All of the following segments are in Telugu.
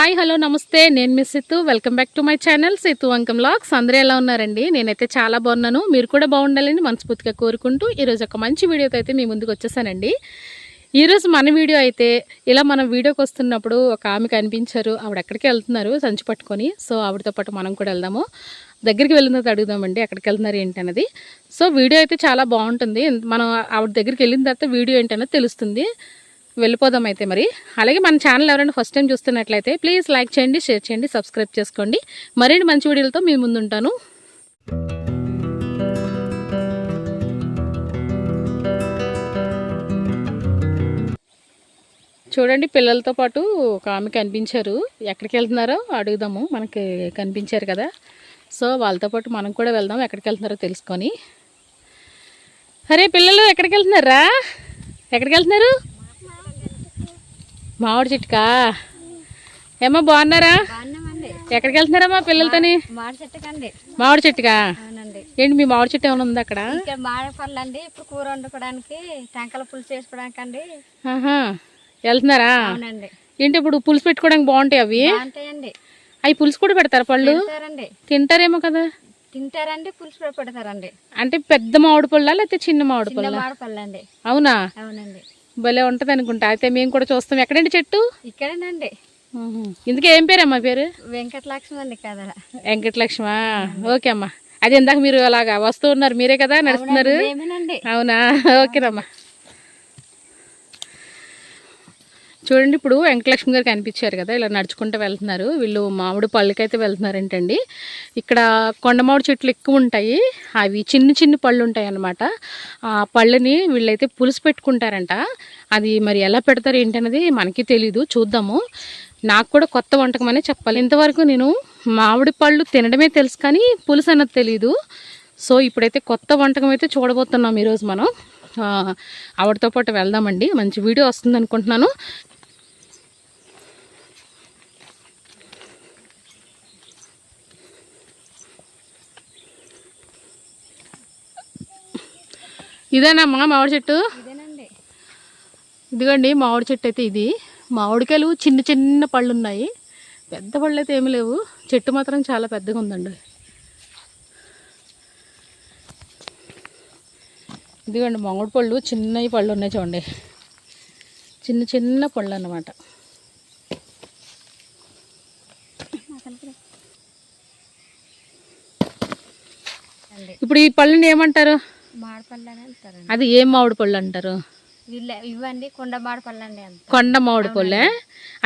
హాయ్ హలో నమస్తే. నేను miss Sittu welcome back to my channel. Sittu వంకం లాక్స్. అందరూ ఎలా ఉన్నారండి? నేనైతే చాలా బాగున్నాను. మీరు కూడా బాగుండాలని మనస్ఫూర్తిగా కోరుకుంటూ ఈరోజు ఒక మంచి వీడియోతో అయితే మీ ముందుకు వచ్చేసానండి. ఈరోజు మన వీడియో అయితే ఇలా మనం వీడియోకి వస్తున్నప్పుడు ఒక ఆమె కనిపించారు. ఆవిడ ఎక్కడికి వెళ్తున్నారు? సంచి పట్టుకొని. సో ఆవిడతో పాటు మనం కూడా వెళ్దాము. దగ్గరికి వెళ్ళిన తర్వాత అడుగుదామండి ఎక్కడికి వెళ్తున్నారు ఏంటన్నది. సో వీడియో అయితే చాలా బాగుంటుంది. మనం ఆవిడ దగ్గరికి వెళ్ళిన తర్వాత వీడియో ఏంటన్నది తెలుస్తుంది. వెళ్ళిపోదాం అయితే మరి. అలాగే మన ఛానల్ ఎవరైనా ఫస్ట్ టైం చూస్తున్నట్లయితే ప్లీజ్ లైక్ చేయండి షేర్ చేయండి సబ్స్క్రైబ్ చేసుకోండి. మరిన్ని మంచి వీడియోలతో మీ ముందుంటాను. చూడండి పిల్లలతో పాటు ఒక ఆమె కనిపించారు. ఎక్కడికి వెళ్తున్నారో అడుగుదాము. మనకి కనిపించారు కదా. సో వాళ్ళతో పాటు మనం కూడా వెళ్దాం ఎక్కడికి వెళ్తున్నారో తెలుసుకొని. అరే పిల్లలు ఎక్కడికి వెళ్తున్నారా? ఎక్కడికి వెళ్తున్నారు? మామిడి చెట్టుకా? ఏమో బాగున్నారా? ఎక్కడికి వెళ్తున్నారమ్మా పిల్లలతోని? మామిడి చెట్టుకా? ఏంటి మీ మామిడి చెట్టు ఏమైనా ఉంది అక్కడ? మామిడి పళ్ళు అండి ఇప్పుడు కూర వండుకోవడానికి టెంకల పులుసు చేసుకోవడానికి అండి ఆహా వెళ్తున్నారా? అవునండి. ఏంటి ఇప్పుడు పులుసు పెట్టుకోవడానికి బాగుంటాయి అవి? అవి పులుసు కూడా పెడతారు పళ్ళు? తింటారేమో కదా? తింటారండి పులుసు పెడతారండి. అంటే పెద్ద మామిడి పళ్ళా లేకపోతే చిన్న మామిడి పళ్ళ? మామిడి పళ్ళు అండి అవునా? అవునండి. భలే ఉంటుంది అనుకుంటా. అయితే మేము కూడా చూస్తాం. ఎక్కడండి చెట్టు? ఇక్కడేనండి. ఇందుకే ఏం పేరమ్మా పేరు? వెంకటలక్ష్మి అండి కదా వెంకటలక్ష్మ? ఓకే అమ్మా. అది ఇందాక మీరు అలాగా వస్తూ ఉన్నారు. మీరే కదా నడుస్తున్నారు? అవునా? ఓకేనమ్మా చూడండి ఇప్పుడు వెంకటలక్ష్మి గారు కనిపించారు కదా ఇలా నడుచుకుంటూ వెళ్తున్నారు. వీళ్ళు మామిడి పళ్ళకైతే వెళ్తున్నారేంటండి. ఇక్కడ కొండ మామిడి చెట్లు ఎక్కువ ఉంటాయి. అవి చిన్న చిన్న పళ్ళు ఉంటాయి అన్నమాట. ఆ పళ్ళని వీళ్ళైతే పులుసు పెట్టుకుంటారంట. అది మరి ఎలా పెడతారు ఏంటనేది మనకి తెలీదు. చూద్దాము. నాకు కూడా కొత్త వంటకం అనే చెప్పాలి. ఇంతవరకు నేను మామిడి పళ్ళు తినడమే తెలుసు కానీ పులుసు అన్నది తెలీదు. సో ఇప్పుడైతే కొత్త వంటకం అయితే చూడబోతున్నాం ఈరోజు మనం. ఆవిడతో పాటు వెళ్దామండి. మంచి వీడియో వస్తుంది అనుకుంటున్నాను ఇదేనమ్మా మామిడి చెట్టు? ఇదిగోండి మామిడి చెట్టు అయితే ఇది. మామిడికాయలు చిన్న చిన్న పళ్ళు ఉన్నాయి పెద్ద పళ్ళు అయితే ఏమి లేవు. చెట్టు మాత్రం చాలా పెద్దగా ఉందండి. ఇదిగోండి మామిడి పళ్ళు చిన్నవి పళ్ళు ఉన్నాయి చూడండి. చిన్న చిన్న పళ్ళు అన్నమాట. ఇప్పుడు ఈ పళ్ళని ఏమంటారు? అని అది ఏం మామిడి పళ్ళు అంటారు? వీళ్ళ ఇవ్వండి కొండ మామిడి పళ్ళు అండి కొండ మామిడి పళ్ళే?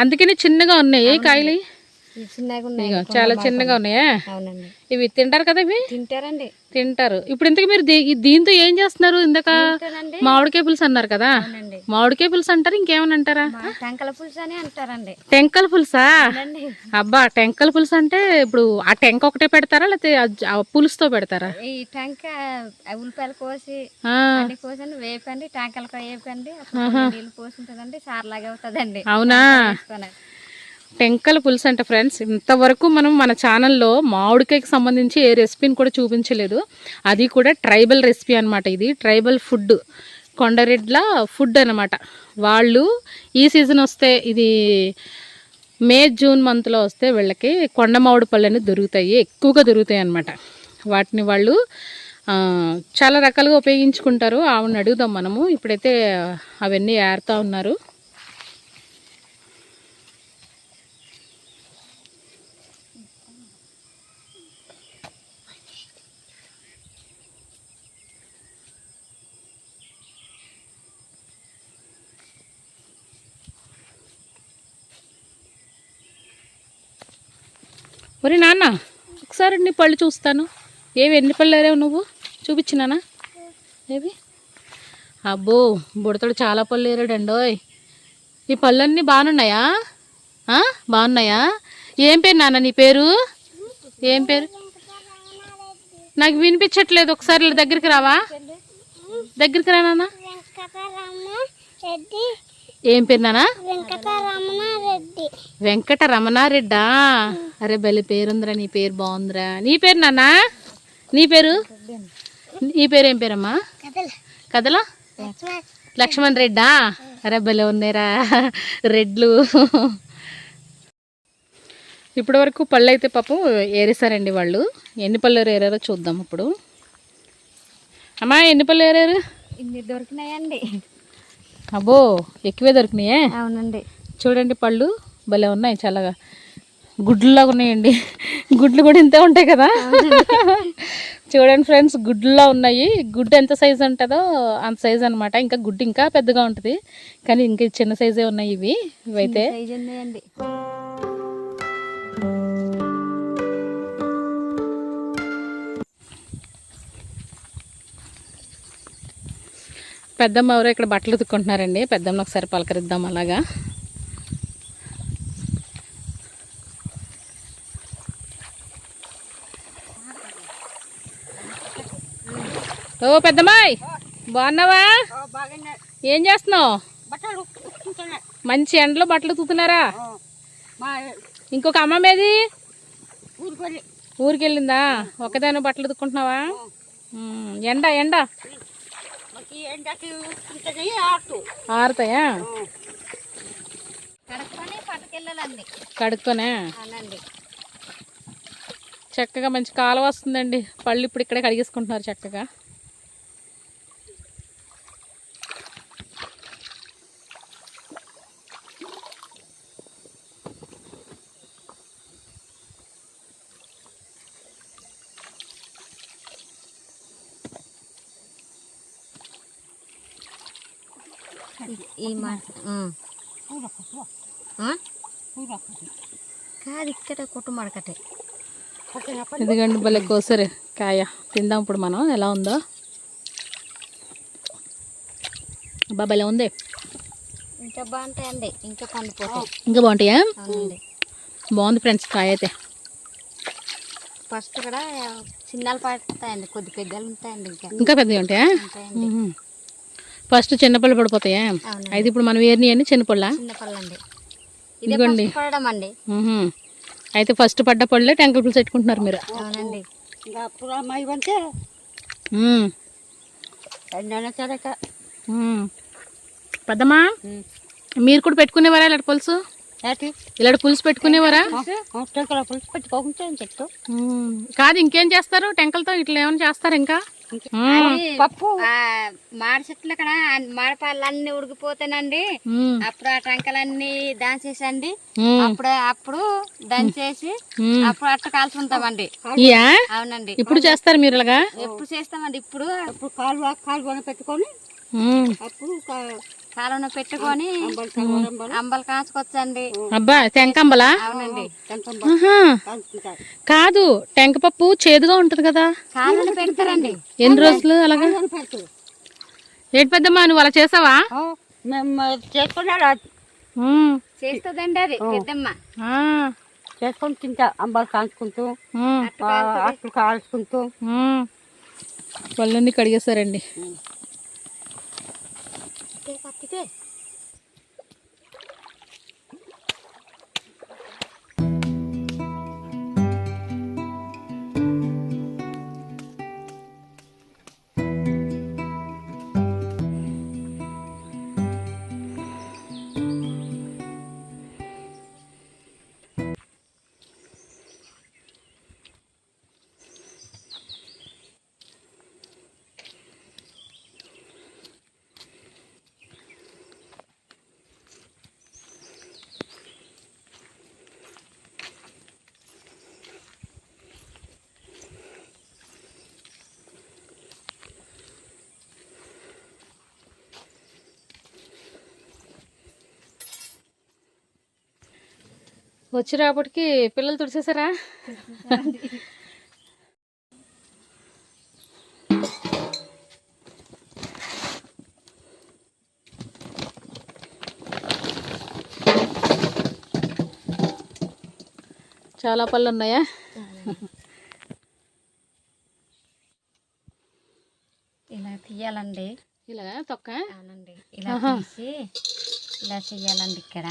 అందుకని చిన్నగా ఉన్నాయి కాయలు? చాలా చిన్నగా ఉన్నాయా? అవునండి. ఇవి తింటారు కదా ఇవి? తింటారండి. తింటారు. ఇప్పుడు ఇంతకు మీరు దీంతో ఏం చేస్తున్నారు ఇందాక? మామిడికాయ పులుసు అన్నారు కదా? మామిడికాయ పులుసు అంటారు ఇంకేమని అంటారా? టెంకల పులుసు అని అంటారండి. టెంకల పులుసా? అబ్బా టెంకల పులుసు అంటే ఇప్పుడు ఆ టెంక ఒకటే పెడతారా? లేకపోతే పులుసుతో పెడతారా? ఈ టెంక ఉల్లిపాయలు కోసి కోసండి వేపండి టెంకలకాయ వేపండి నీళ్ళు పోసి ఉంటుందండి సార్లాగా అవుతుందండి. అవునా. టెంకల పులుసు అంటే ఫ్రెండ్స్. ఇంతవరకు మనం మన ఛానల్లో మామిడికాయకి సంబంధించి ఏ రెసిపీని కూడా చూపించలేదు. అది కూడా ట్రైబల్ రెసిపీ అనమాట ఇది. Tribal food. కొండరెడ్ల ఫుడ్ అనమాట వాళ్ళు ఈ సీజన్ వస్తే ఇది మే జూన్ మంత్లో వస్తే వీళ్ళకి కొండ మామిడి పళ్ళు అనేది దొరుకుతాయి. ఎక్కువగా దొరుకుతాయి అన్నమాట. వాటిని వాళ్ళు చాలా రకాలుగా ఉపయోగించుకుంటారు. ఆవిడని అడుగుదాం మనము. ఇప్పుడైతే అవన్నీ ఏరుతూ ఉన్నారు. ఒరే నాన్న ఒకసారి నీ పళ్ళు చూస్తాను. ఏవి ఎన్ని పళ్ళు ఏరావు నువ్వు? చూపించినానా? ఏవి? అబ్బో బుడతడు చాలా పళ్ళు ఏరాడండోయ్ ఈ పళ్ళన్నీ బాగున్నాయా? బాగున్నాయా? ఏం పేరు నాన్న నీ పేరు? ఏం పేరు? నాకు వినిపించట్లేదు ఒకసారి దగ్గరికి రావా? దగ్గరికి రా నాన్న. ఏం పేరు నానా వెంకటరమణ రెడ్డి వెంకట రమణారెడ్డా అరే బలి పేరుందిరా నీ పేరు బాగుందిరా. నీ పేరు నాన్నా? నీ పేరు? నీ పేరు ఏం పేరమ్మా? కథలు కదలా? లక్ష్మణ్. లక్ష్మణ్ రెడ్డా? అరే భలే ఉన్నాయిరా రెడ్లు. ఇప్పటి వరకు పళ్ళు అయితే పాపం ఏరేసారండి వాళ్ళు. ఎన్ని పళ్ళు ఏరారో చూద్దాం ఇప్పుడు. అమ్మా ఎన్ని పళ్ళు ఏరారు? ఇన్ని దొరికినాయండి. అబ్బో ఎక్కువే దొరికినాయే? అవునండి. చూడండి పళ్ళు భలే ఉన్నాయి చల్లగా గుడ్లులాగా ఉన్నాయండి. గుడ్లు కూడా ఇంతే ఉంటాయి కదా? చూడండి ఫ్రెండ్స్ గుడ్లులా ఉన్నాయి. గుడ్డు ఎంత సైజు ఉంటుందో అంత సైజు అనమాట ఇంకా గుడ్డు ఇంకా పెద్దగా ఉంటుంది. కానీ ఇంకా చిన్న సైజే ఉన్నాయి ఇవి. ఇవైతే పెద్దమ్మ ఎవరో ఇక్కడ బట్టలు ఉతుక్కుంటున్నారండి. పెద్దమ్మ ఒకసారి పలకరిద్దాం అలాగా. ఓ పెద్దమ్మాయి బాగున్నావా? ఏం చేస్తున్నావు? మంచి ఎండలో బట్టలు ఉతుకుతున్నారా? ఇంకొక అమ్మమ్మ ఏది ఊరికి వెళ్ళిందా ఒకదాని బట్టలు ఉతుక్కుంటున్నావా? ఉమ్, ఎండ ఎండ. ఆరుతాయా? కడుక్కొని చక్కగా మంచి కాలువ వస్తుందండి. పళ్ళు ఇప్పుడు ఇక్కడే కడిగేసుకుంటున్నారు చక్కగా ఈ మాట కాదు ఇక్కడ కొట్టు మడకటే. ఎందుకండి భలే కోసరు కాయ. తిందాం ఇప్పుడు మనం ఎలా ఉందో. అబ్బా భలే ఉంది. ఇంకా బాగుంటాయండి ఇంకా పండిపోతాయి. ఇంకా బాగుంటాయా? బాగుంది ఫ్రెండ్స్ కాయ అయితే. ఫస్ట్ కూడా చిన్నలు పడతాయండి కొద్ది పెద్దలు ఉంటాయండి ఇంకా. ఇంకా పెద్దగా ఉంటాయా. ఫస్ట్ చిన్నపళ్ళు పడిపోతాయా? అయితే ఇప్పుడు మనం ఏరిని అని చిన్నపళ్ళ? చిన్న పళ్ళండి ఇదే ఇదిగోండి. ఫస్ట్ పడడం అండి అయితే ఫస్ట్ పడ్డ పళ్ళే టెంకల్ పులుసు పెట్టుకుంటున్నారు మీరు. పెద్దమ్మా మీరు కూడా పెట్టుకునేవారా ఇలాంటి పులుసు? ఇలాంటి పులుసు పెట్టుకునేవారా? మ్మ్. కాదు ఇంకేం చేస్తారు? టెంకలతో ఇట్లా ఏమైనా చేస్తారు ఇంకా. పప్పు. మాడి చెట్లు ఇక్కడ మాడిపాలు అన్ని ఉడికిపోతానండి. అప్పుడు ఆ టంకలన్నీ దంచేసండి. అప్పుడు అప్పుడు దంచేసి. అప్పుడు అట్ట కాల్చుకుంటామండి. అవునండి. ఇప్పుడు చేస్తారు మీరు ఇలాగా? ఎప్పుడు చేస్తామండి? ఇప్పుడు అప్పుడు కాలువ కాలువ పెట్టుకొని. అప్పుడు కాలువన పెట్టుకొని అంబలు కాచుకొచ్చండి. అబ్బా టెంకంబలా. అవునండి. కాదు టెంక పప్పు చేదుగా ఉంటది కదా? కాలువన పెడతారండి. ఎన్ని రోజులు అలాగా? ఏంటి పెద్దమ్మా నువ్వు అలా చేసావా? మేము చేసుకున్నాడు. చేస్తుందండి అది పెద్దమ్మ. చేసుకొని తింటా అంబాలు కాల్చుకుంటూ. అట్లు కాల్చుకుంటూ. పళ్ళన్నీ కడిగేశారండి কাটতে వచ్చి రాపటికి పిల్లలు తుడిచేసారా చాలా పళ్ళు ఉన్నాయా ఇలా తీయాలండి. ఇలా తొక్క? ఇలా తీసి ఇలా చెయ్యాలండి ఇక్కడ.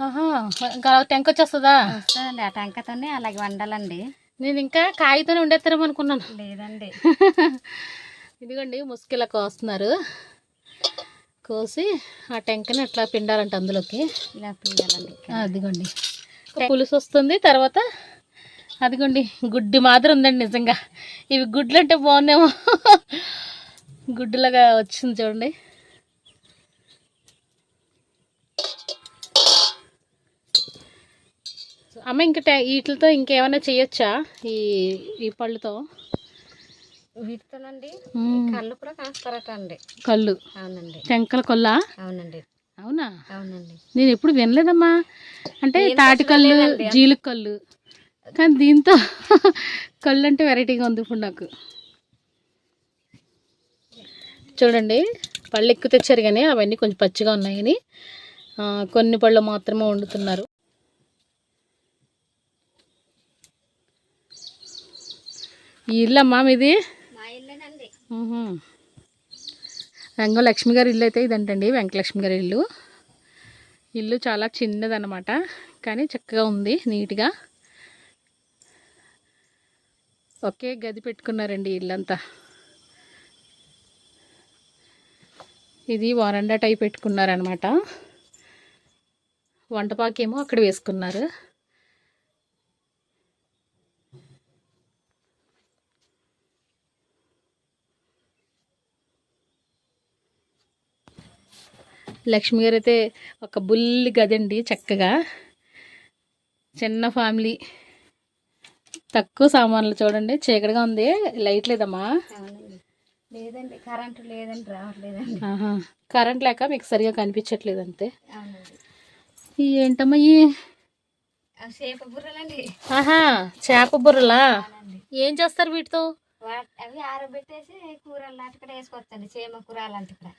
టెంక వచ్చేస్తుందా? వస్తుందండి ఆ టంకతోనే అలాగే వండాలండి. నేను ఇంకా కాగితోనే ఉండేస్తారేమో అనుకున్నాను. లేదండి. ఇదిగోండి ముసుకిలా కోస్తున్నారు. కోసి ఆ టెంకని అట్లా పిండాలంట అందులోకి. ఇలా ఆ, అదిగోండి. పులుసు వస్తుంది తర్వాత అదిగోండి గుడ్డి మాదిరి ఉందండి నిజంగా. ఇవి గుడ్లు అంటే బాగున్నాయేమో గుడ్డులాగా వచ్చింది చూడండి. అమ్మ ఇంకా టే- వీటితో ఇంకేమైనా చేయొచ్చా? ఈ ఈ పళ్ళుతో? వీటితోనండి. కళ్ళు కూడా కాస్తారట అండి కళ్ళు. అవునండి. టెంకల కొల్లా? అవునండి. అవునా? అవునండి. నేను ఎప్పుడు వినలేదమ్మా. అంటే తాటి కళ్ళు జీలుక కళ్ళు. కానీ దీంతో కళ్ళు అంటే వెరైటీగా ఉంది ఇప్పుడు నాకు. చూడండి పళ్ళు ఎక్కువ తెచ్చారు కానీ అవన్నీ కొంచెం పచ్చిగా ఉన్నాయని ఆ, కొన్ని పళ్ళు మాత్రమే వండుతున్నారు. ఈ ఇల్లు అమ్మా మీది? మా ఇల్లేనండి. మ్హూ. రంగం లక్ష్మి గారి ఇల్లు అయితే ఇదంటండి వెంకటలక్ష్మి గారి ఇల్లు. ఇల్లు చాలా చిన్నదన్నమాట కానీ చక్కగా ఉంది నీట్గా. ఒకే గది పెట్టుకున్నారండి ఇల్లంతా. ఇది వరండా టైప్ పెట్టుకున్నారనమాట వంటపాకేమో అక్కడ వేసుకున్నారు. లక్ష్మి గారు అయితే ఒక బుల్లి గదండి చక్కగా. చిన్న ఫ్యామిలీ. తక్కువ సామాన్లు చూడండి. చీకటిగా ఉంది. లైట్ లేదమ్మా. లేదండి. కరెంటు లేదండి రావట్లేదండి. కరెంట్ లేక మీకు సరిగా కనిపించట్లేదు అంతే. ఏంటమ్మా ఈ? చేప బుర్రలండి. ఆహా చేప బుర్రలా? ఏం చేస్తారు వీటితో? వాట్ అవి ఆరబెట్టేసి కూరలు లాంటి కూడా చేమ కూర కూడా.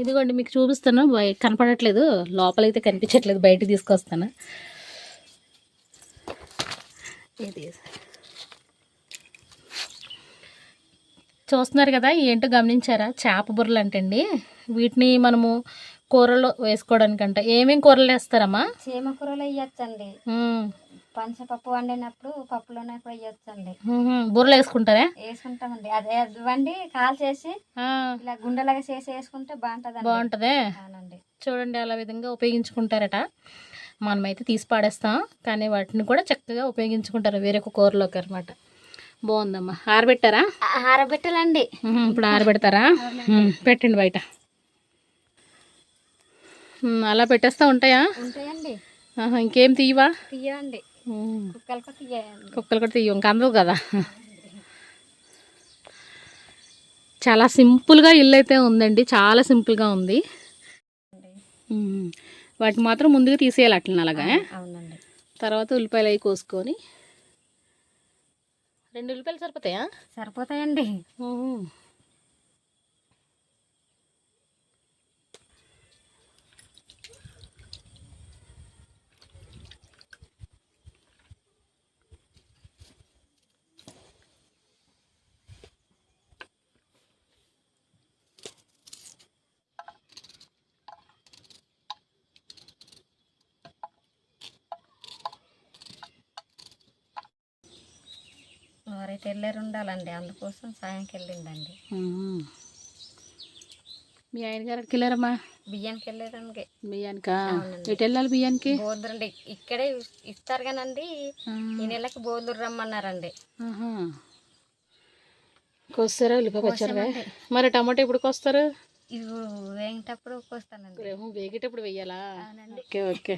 ఇదిగోండి మీకు చూపిస్తాను. కనపడట్లేదు. లోపలైతే కనిపించట్లేదు. బయట తీసుకొస్తాను. ఇది. చూస్తున్నారు కదా ఏంటో గమనించారా? చేప బుర్రలు అంటండి. వీటిని మనము కూరలో వేసుకోవడానికంట. ఏమేం కూరలు వేస్తారమ్మా? చేమ కూరలు వేయచ్చండి. పంచపప్పు వండినప్పుడు పప్పులోనే కూడా వేయచ్చండి ఉహు, బుర్రలు వేసుకుంటారా? వేసుకుంటామండి. అదే అది వండి కాల్ చేసి ఇలా గుండెలాగా చేసి వేసుకుంటే బాగుంటుందే? అవునండి. చూడండి అలా విధంగా ఉపయోగించుకుంటారట. మనమైతే తీసి పాడేస్తాం. కానీ వాటిని కూడా చక్కగా ఉపయోగించుకుంటారు వేరొక కూరలోకి అనమాట బాగుందమ్మా. ఆరబెట్టారా? ఆరబెట్టాలండి. ఇప్పుడు ఆరబెడతారా? పెట్టండి బయట. అలా పెట్టేస్తా ఉంటాయా? ఉంటాయండి. ఇంకేం తీయవా? తీయండి. కుక్కలు కూడా తీయం ఇంకా అందవు కదా. చాలా సింపుల్గా ఇల్లు అయితే ఉందండి చాలా సింపుల్గా ఉంది. వాటిని మాత్రం ముందుగా తీసేయాలి అట్లా అలాగా. అవునండి. తర్వాత ఉల్లిపాయలు అవి కోసుకొని రెండు ఉల్లిపాయలు సరిపోతాయా? సరిపోతాయండి. ఎవరైతే వెళ్ళారు ఉండాలండి. అందుకోసం సాయంకి వెళ్ళిందండి. మీ ఆయన గారు వెళ్ళారమ్మా? బియ్యానికి వెళ్ళారండి. బియ్యానికా. ఎటు వెళ్ళాలి బియ్యానికి? బోధురండి ఇక్కడే ఇస్తారు కానండి ఈ నెలకి బోధురు రమ్మన్నారండి. కోస్తారా? ఉల్లిపాయ మరి టమాటా ఎప్పుడు కోస్తారు? ఇవి వేగేటప్పుడు వస్తానండి రేపు వేగేటప్పుడు వెయ్యాలా అవునండి. Okay okay.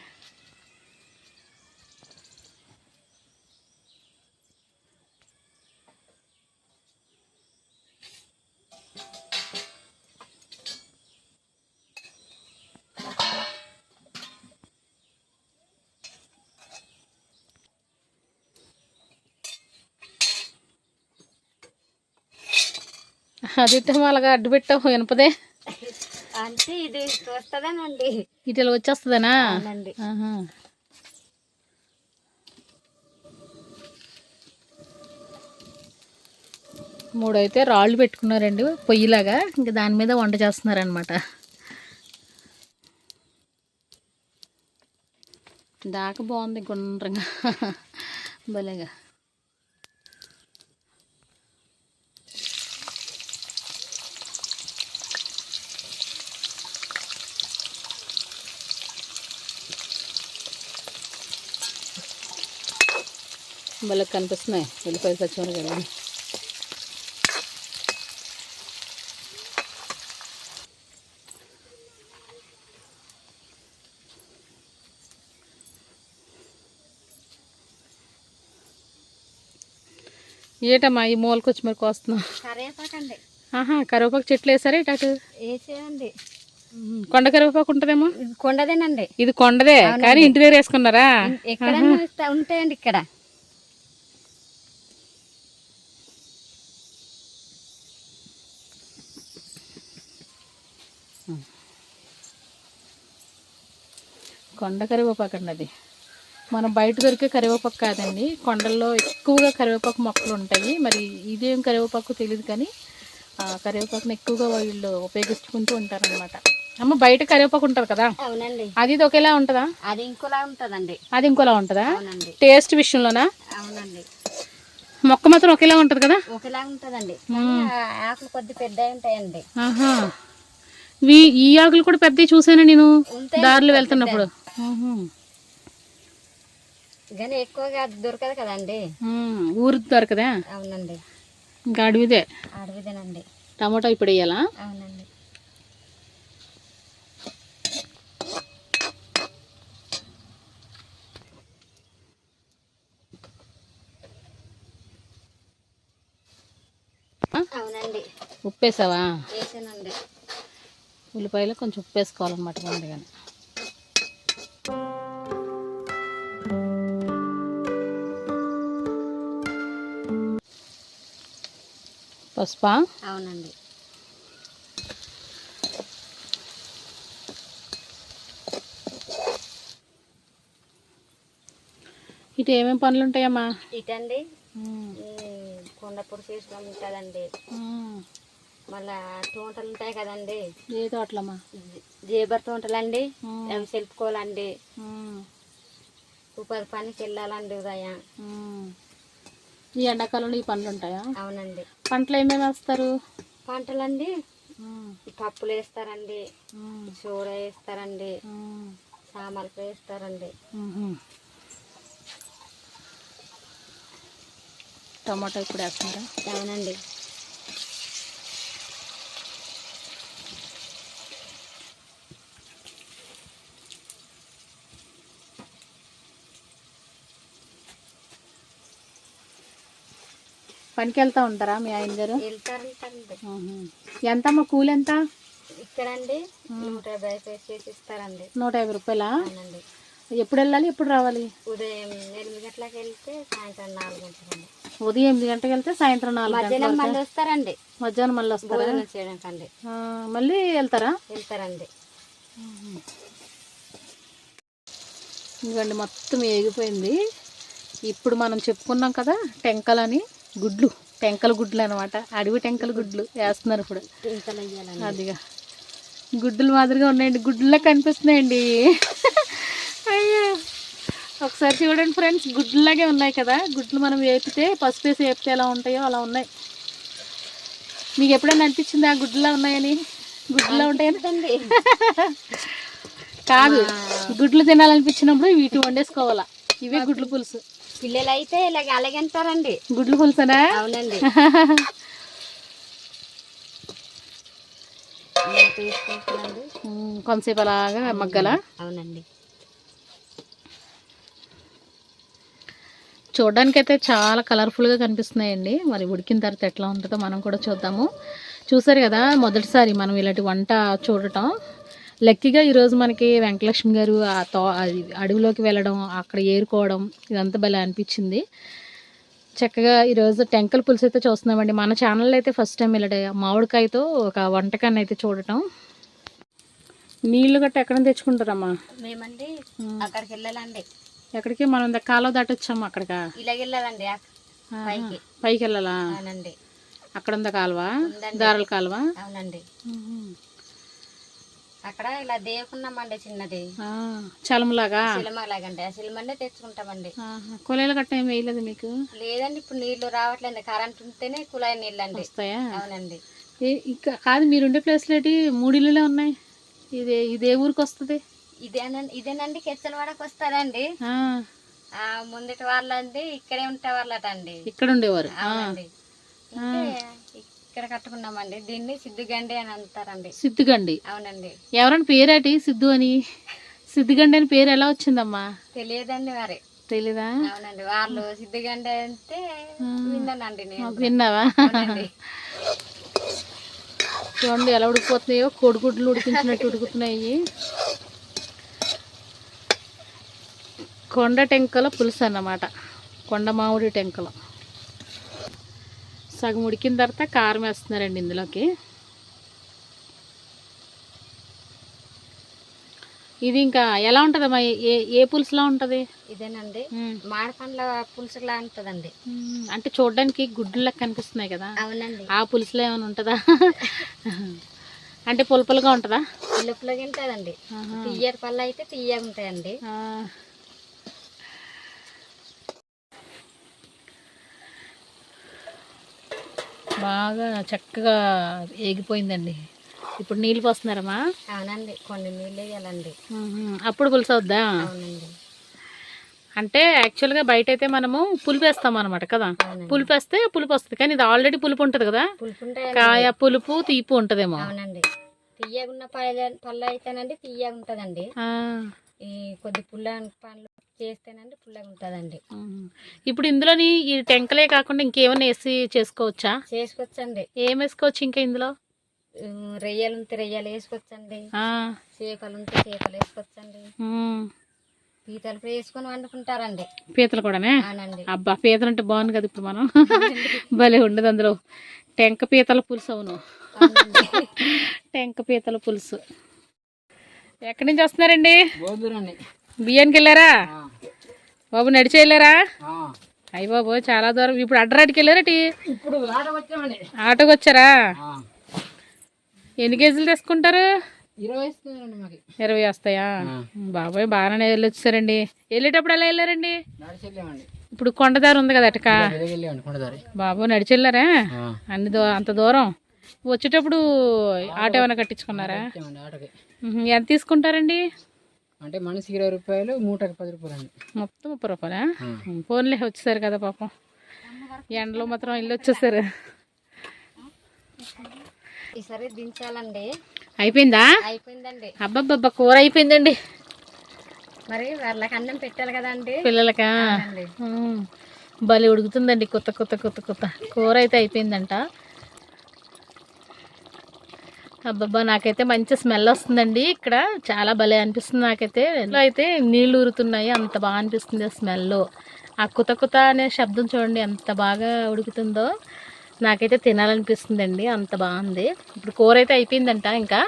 అది అలాగా అడ్డు పెట్టావు వినపదే? అంటే ఇది వస్తుందేనండి. ఇటు వచ్చేస్తుందనా? అవునండి. ఆహా. మూడు అయితే రాళ్ళు పెట్టుకున్నారండి పొయ్యిలాగా. ఇంకా దాని మీద వంట చేస్తున్నారనమాట దాకా బాగుంది గుండ్రంగా. భలేగా. భలే కనిపిస్తున్నాయి. ఉల్లిపాయలు పచ్చిమిరకాయలు ఏటమ్మా ఈ మూలకొచ్చి మరి కోస్తున్నాం కరివేపాకు చెట్లు వేసారా ఇటు వేసేయండి కొండ కరివేపాకు ఉంటుందేమో? కొండదేనండి. ఇది కొండదే కానీ ఇంటి దగ్గర వేసుకున్నారా? ఉంటాయండి ఇక్కడ. కొండ కరివేపాకు అండి అది. మనం బయట దొరికే కరివేపాకు కాదండి. కొండల్లో ఎక్కువగా కరివేపాకు మొక్కలు ఉంటాయి. మరి ఇదేం కరివేపాకు తెలియదు కానీ కరివేపాకుని ఎక్కువగా వీళ్ళు ఉపయోగించుకుంటూ ఉంటారనమాట అమ్మ బయట కరివేపాకు ఉంటుంది కదా? అవునండి. అది ఇది ఒకేలా ఉంటుందా? అది ఇంకోలా ఉంటుందండి. అది ఇంకోలా ఉంటుందా? టేస్ట్ విషయంలోనా? అవునండి. మొక్క మాత్రం ఒకేలా ఉంటుంది కదా? ఒకలా ఉంటుందండి. ఆకులు కొద్ది పెద్దవి ఉంటాయండి. ఈ ఆకులు కూడా పెద్దవి చూసాను నేను? దారిలో వెళ్తున్నప్పుడు. కానీ ఎక్కువగా దొరకదు కదండి. ఊరు దొరకదా? అవునండి. ఇంకా అడవిదే. అడవిదేనండి. టమాటా ఇప్పుడు వేయాలా? అవునండి? అవునండి. ఉప్పేసావా? వేసానండి. ఉల్లిపాయలు కొంచెం ఉప్పు వేసుకోవాలన్నమాట ముందుగానే. పసుపా? అవునండి. ఇటు ఏమేమి పనులు ఉంటాయమ్మా ఇటండి ఈ కొండ పురుషు వేసుకోవడం ఉంటుందండి. మళ్ళా తోటలు ఉంటాయి కదండి. ఏ తోటలమ్మా? జేబర్ తోటలు అండి అవి ఉపాధి పనికి వెళ్ళాలండి ఉదయం. ఈ ఎండాకాలంలో ఈ పనులు ఉంటాయా? అవునండి. పంటలు ఏమేమి వేస్తారు? పంటలండి పప్పులు వేస్తారండి సోడ వేస్తారండి సామర్లు వేస్తారండి. టమాటా ఇప్పుడు వేస్తున్నారా? అవునండి. పనికి వెళ్తా ఉంటారా మీ ఆయన గారు. ఎంతమ్మా కూలి ఎంత? ఇక్కడండి నూట యాభై ఇస్తారండి. నూట యాభై రూపాయలా? ఎప్పుడు వెళ్ళాలి ఎప్పుడు రావాలి? ఉదయం ఎనిమిది గంటలకు వెళ్తే సాయంత్రం నాలుగు గంటలండి. ఉదయం ఎనిమిది గంటలకు వెళ్తే సాయంత్రం నాలుగు మధ్యాహ్నం మళ్ళీ వస్తారండి. మధ్యాహ్నం మళ్ళీ వస్తారా? చేయడానికండి. మళ్ళీ వెళ్తారా? వెళ్తారండి. ఇదిగోండి మొత్తం ఏగిపోయింది. ఇప్పుడు మనం చెప్పుకున్నాం కదా టెంకలని. గుడ్లు టెంకల గుడ్లు అనమాట అడవి టెంకల గుడ్లు వేస్తున్నారు ఇప్పుడు. అదిగా. గుడ్డులు మాదిరిగా ఉన్నాయండి. గుడ్లా కనిపిస్తున్నాయండి. అయ్యో. ఒకసారి చూడండి ఫ్రెండ్స్ గుడ్లాగే ఉన్నాయి కదా. గుడ్లు మనం వేపితే పసుపు వేసి వేపితే ఎలా ఉంటాయో అలా ఉన్నాయి. మీకు ఎప్పుడైనా అనిపించింది ఆ గుడ్లా ఉన్నాయని? గుడ్లా ఉంటాయని? కాదు. గుడ్లు తినాలనిపించినప్పుడు వీటి వండేసుకోవాలా. ఇవే గుడ్లు పులుసు. పిల్లలు అయితే ఇలాగ అలాగే అంటారండి గుడ్లు పులుసనా? అవునండి. కొంతసేపు అలాగా మగ్గల? అవునండి. చూడడానికైతే చాలా కలర్ఫుల్గా కనిపిస్తున్నాయండి. మరి ఉడికిన తర్వాత ఎట్లా ఉంటుందో మనం కూడా చూద్దాము. చూసారు కదా మొదటిసారి మనం ఇలాంటి వంట చూడటం. లక్కీగా ఈరోజు మనకి వెంకటలక్ష్మి గారు ఆ తో అడవిలోకి వెళ్ళడం అక్కడ ఏరుకోవడం ఇదంతా భలే అనిపించింది. చక్కగా ఈరోజు టెంకల్ పులుసు అయితే చూస్తున్నామండి. మన ఛానల్లో అయితే ఫస్ట్ టైం ఇలాంటి మామిడికాయతో ఒక వంటకాన్ని అయితే చూడటం. నీళ్ళు గట్ట ఎక్కడ తెచ్చుకుంటారమ్మా? మేమండి అక్కడికి వెళ్ళాలండి. ఎక్కడికి? మనం కాలువ దాటొచ్చాము అక్కడికా? ఇలాగ వెళ్ళాలండి. పైకి. పైకి వెళ్ళాలా? అక్కడ ఉందా కాలువ. దారాల కాలువ? అవునండి. అక్కడ ఇలా దేవుకున్నామండి చిన్నది. ఆ, చలమలాగా? సిలమలాగండి ఆ సిలమండే తెచ్చుకుంటామండి. ఆహా. కుళాయిల గట్ట ఏం వేయలేదు మీకు? లేదండి ఇప్పుడు నీళ్ళు రావట్లేదు. కరెంట్ ఉంటేనే కుళాయి నీళ్ళు అండి వస్తాయా? అవునండి. ఇక కాదు మీరుండే ప్లేస్లో ఏంటి? మూడు ఇల్లులే ఉన్నాయి. ఇదే ఇదే ఊరికి వస్తుంది. ఇదేనండి ఇదేనండి కెచ్చలవాడకి వస్తారండి ముందటి వాళ్ళండి ఇక్కడే ఉంటే వాళ్ళట అండి ఇక్కడ ఉండేవారు. ఇక్కడ కట్టుకున్నామండి. దీన్ని సిద్ధుగండి అని అంటారండి. సిద్ధుగండి అవునండి. ఎవరైనా పేరేటి సిద్ధు అని? సిద్ధుగండి అని పేరు ఎలా వచ్చిందమ్మా? తెలియదండి మరి. తెలీదా? అవునండి. వాళ్ళు సిద్ధుగండి అంటే విన్నానండి నేను. విన్నావా. చూడండి ఎలా ఉడికిపోతున్నాయో. కోడిగుడ్లు ఉడికించినట్టు ఉడుకుతున్నాయి. కొండ టెంకల పులుసు అన్నమాట. కొండ మామిడి టెంకలు. సగం ఉడికిన తర్వాత కారం వేస్తున్నారండి ఇందులోకి. ఇది ఇంకా ఎలా ఉంటుందమ్మా? ఏ ఏ పులుసులా ఉంటుంది? ఇదేనండి. మామిడి పండ్ల పులుసులా ఉంటుందండి. అంటే చూడడానికి లెక్క కనిపిస్తున్నాయి కదా. అవునండి. ఆ పులుసులో ఏమైనా ఉంటుందా? అంటే పులుపులుగా ఉంటుందా? పులుపులోకి ఉంటుందండి. తీయటి పళ్ళు అయితే తీయగా ఉంటాయండి. బాగా చక్కగా ఏగిపోయిందండి. ఇప్పుడు నీళ్ళు పోస్తున్నారమ్మా? అవునండి కొన్ని నీళ్ళు వేయాలండి. అప్పుడు పులుసు అవుద్దా? అవునండి. అంటే యాక్చువల్గా బయట అయితే మనము పులుపు వేస్తాం అనమాట కదా. పులుపు వేస్తే పులుపు వస్తుంది. కానీ ఇది ఆల్రెడీ పులుపు ఉంటుంది కదా? కాయ పులుపు తీపి ఉంటుందేమో. అవునండి. తీయగా ఉన్న పళ్ళ అయితేనండి తీయగా ఉంటుందండి. ఈ కొద్ది పుల్ల పండ్లు చేస్తేనండి పుల్లగా ఉంటుందండి. ఇప్పుడు ఇందులోని ఈ టెంకలే కాకుండా ఇంకేమైనా వేసి చేసుకోవచ్చా? చేసుకోవచ్చండి ఏం వేసుకోవచ్చు ఇంకా ఇందులో? రొయ్యలు ఉంటే రొయ్యలు వేసుకోవచ్చండి. ఆ. చేపలు ఉంటే చేపలు వేసుకోవచ్చండి. పీతలు వేసుకొని వండుకుంటారండి. పీతలు కూడానే? అబ్బా పీతలు అంటే బాగుంది కదా ఇప్పుడు మనం. భలే ఉండదు అందులో. టెంక పీతల పులుసు అవును. టెంక పీతల పులుసు. ఎక్కడి నుంచి వస్తున్నారండి? బియ్యానికి వెళ్ళారా బాబు నడిచి వెళ్ళారా అయ్య బాబు చాలా దూరం. ఇప్పుడు అడ్డరాటికి వెళ్ళారటి ఇప్పుడు ఆటోకి వచ్చారా ఎన్ని కేజీలు తీసుకుంటారు? ఇరవై వస్తాయా? బాబాయ్ బాగానే వెళ్ళి వచ్చారండి వెళ్ళేటప్పుడు ఎలా వెళ్ళారండి? ఇప్పుడు కొండదారి ఉంది కదా అటక? బాబు నడిచి వెళ్ళారా అన్ని అంత దూరం. వచ్చేటప్పుడు ఆటో ఏమైనా కట్టించుకున్నారా? ఎంత తీసుకుంటారండి? అంటే మనిషికి ఇరవై రూపాయలు మూటకి పది రూపాయలు అండి మొత్తం ముప్పై రూపాయలా? ఫోన్లే వచ్చేసారు కదా పాపం. ఎండలో మాత్రం ఇల్లు వచ్చేసారు. ఈసారి దించాలండి. అయిపోయిందా? అయిపోయిందండి. అబ్బబ్బబ్బా కూర అయిపోయిందండి. మరి వాళ్ళకి అన్నం పెట్టాలి కదండి పిల్లలకా? భలే ఉడుకుతుందండి కొత్త కొత్త కొత్త కొత్త. కూర అయితే అయిపోయిందంట. అబ్బబ్బా నాకైతే మంచి స్మెల్ వస్తుందండి ఇక్కడ. చాలా భలే అనిపిస్తుంది నాకైతే. ఇంట్లో అయితే నీళ్ళు ఊరుతున్నాయి. అంత బాగా అనిపిస్తుంది ఆ స్మెల్. ఆ కుత కుత అనే శబ్దం చూడండి ఎంత బాగా ఉడుకుతుందో. నాకైతే తినాలనిపిస్తుందండి. అంత బాగుంది. ఇప్పుడు కూర అయితే అయిపోయిందంట ఇంకా.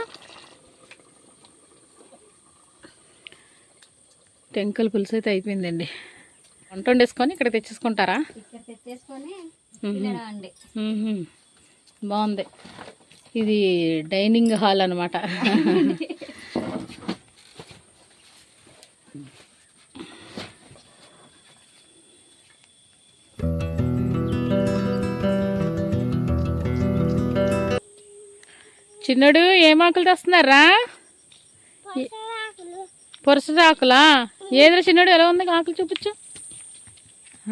టెంకల్ పులుసు అయితే అయిపోయిందండి. వంట వండేసుకొని ఇక్కడ తెచ్చేసుకుంటారా? ఇక్కడ తెచ్చేసుకొని తినడం అండి. మ్మ్హ్మ్. బాగుంది. ఇది డైనింగ్ హాల్ అనమాట చిన్నడు ఏం ఆకులు తెస్తున్నారా? పొరస ఆకులా? ఏదిరా చిన్నడు ఎలా ఉంది? ఆకులు చూపించు.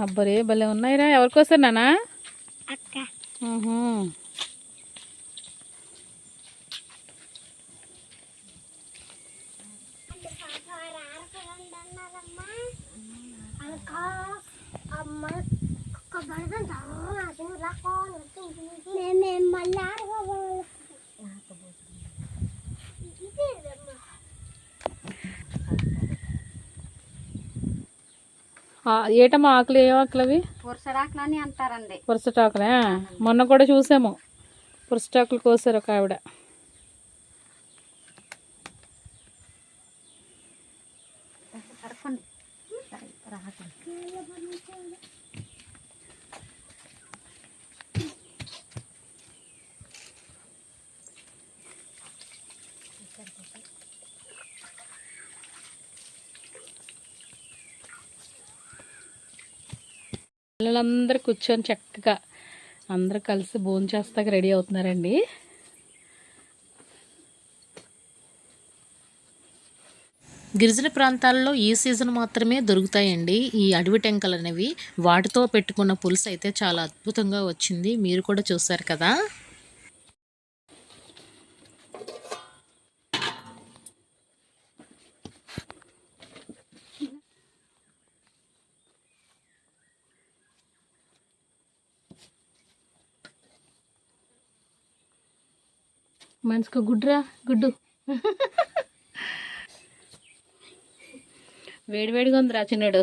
అబ్బరే భలే ఉన్నాయిరా. ఎవరికోసం నానా అక్క ఆహా. మేము మళ్ళీ ఆ, ఏటమ్మా ఆకులు ఏ ఆకులు అవి? పురుషరాకులు అని అంటారండి. పురసటాకులే మొన్న కూడా చూసాము. పురసటాకులు కోసారు ఒక ఆవిడ. పిల్లలందరూ కూర్చొని చక్కగా అందరూ కలిసి భోంచేస్తాక రెడీ అవుతున్నారండి. గిరిజన ప్రాంతాల్లో ఈ సీజన్ మాత్రమే దొరుకుతాయండి. ఈ అడవి టెంకలు అనేవి వాటితో పెట్టుకున్న పులుసు అయితే చాలా అద్భుతంగా వచ్చింది. మీరు కూడా చూసారు కదా? మనిషికి గుడ్రా గుడ్డు. వేడివేడిగా ఉందిరా చిన్నడు.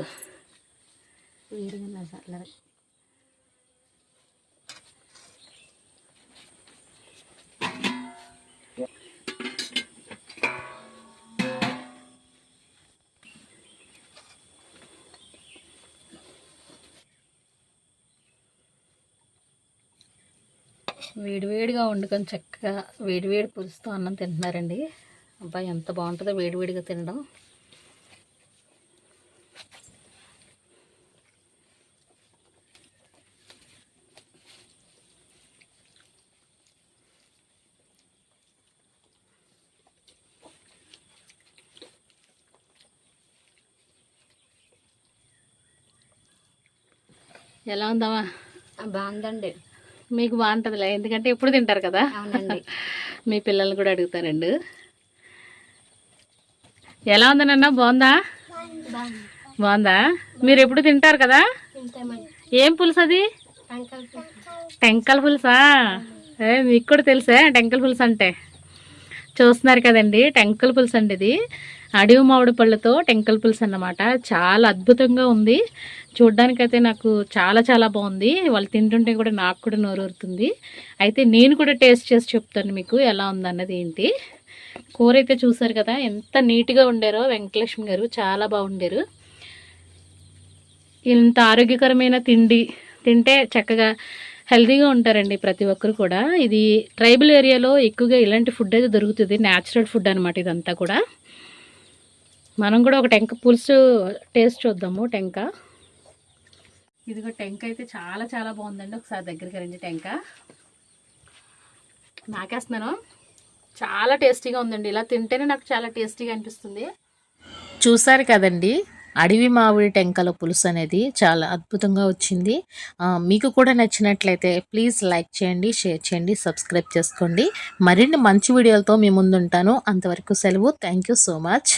వేడివేడిగా వండుకొని చక్కగా వేడివేడి పులుసుతో అన్నం తింటున్నారండి. అబ్బాయి ఎంత బాగుంటుందో వేడివేడిగా తినడం. ఎలా ఉందామా బాగుందండి. మీకు బాగుంటుందిలే. ఎందుకంటే ఎప్పుడు తింటారు కదా. అవునండి. మీ పిల్లల్ని కూడా అడుగుతానండి ఎలా ఉంది నాన్న? బాగుందా? బాగుందా? మీరు ఎప్పుడు తింటారు కదా? ఏం పులుసు అది? టెంకల్ పులుసా. ఏ మీకు కూడా తెలుసా? టెంకల్ పులుసు అంటే. చూస్తున్నారు కదండి టెంకల్ పులుసు అండి ఇది. అడవి మామిడి పళ్ళతో టెంకల్ పులుసు అన్నమాట. చాలా అద్భుతంగా ఉంది. చూడ్డానికైతే నాకు చాలా చాలా బాగుంది. వాళ్ళు తింటుంటే కూడా నాకు కూడా నోరూరుతుంది. అయితే నేను కూడా టేస్ట్ చేసి చెప్తాను మీకు ఎలా ఉందన్నది ఏంటి. కూర అయితే చూసారు కదా ఎంత నీట్గా ఉండారో వెంకటలక్ష్మి గారు చాలా బాగుండారు. ఇంత ఆరోగ్యకరమైన తిండి తింటే చక్కగా హెల్తీగా ఉంటారండి ప్రతి ఒక్కరు కూడా. ఇది ట్రైబల్ ఏరియాలో ఎక్కువగా ఇలాంటి ఫుడ్ అయితే దొరుకుతుంది న్యాచురల్ ఫుడ్ అనమాట ఇదంతా కూడా. మనం కూడా ఒక టెంక పులుసు టేస్ట్ చూద్దాము టెంక. ఇదిగో టెంక అయితే చాలా చాలా బాగుందండి. ఒకసారి దగ్గరికి రండి టెంక. నాకేస్తున్నాను. చాలా టేస్టీగా ఉందండి. ఇలా తింటేనే నాకు చాలా టేస్టీగా అనిపిస్తుంది. చూసారు కదండి అడవి మామిడి టెంకల పులుసు అనేది చాలా అద్భుతంగా వచ్చింది. మీకు కూడా నచ్చినట్లయితే ప్లీజ్ లైక్ చేయండి షేర్ చేయండి సబ్స్క్రైబ్ చేసుకోండి. మరిన్ని మంచి వీడియోలతో మీ ముందుంటాను. అంతవరకు సెలవు. Thank you so much.